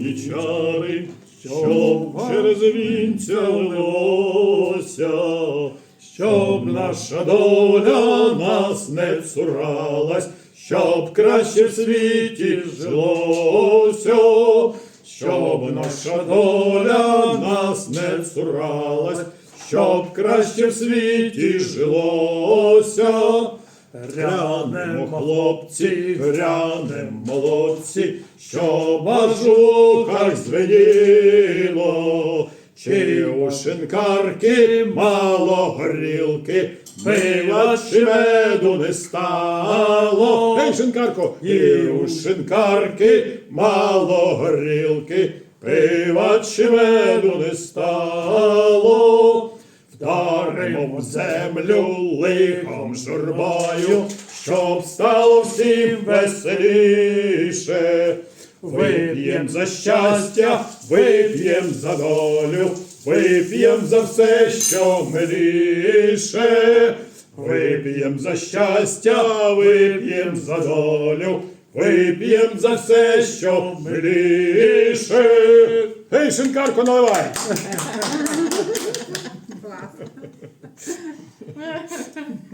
і чари, щоб через вінця лилося, щоб наша доля нас не цуралась, щоб краще в світі жилося, щоб наша доля нас не цуралась, щоб краще в світі жилося. Грянемо, хлопці, грянем, молодці, щоб аж у вухах звеніло, чи у шинкарки мало горілки, пива чи меду не стало. Ей, шинкарко! І у шинкарки мало горілки, пива чи меду не стало. Вдаримо в землю лихом журбою, щоб стало всім веселіше. Вип'єм за щастя, вип'єм за долю, вип'єм за все, що миліше. Вип'єм за щастя, вип'єм за долю, вип'єм за все, що миліше. Гей, шинкарко, наливай! Клас. Yes.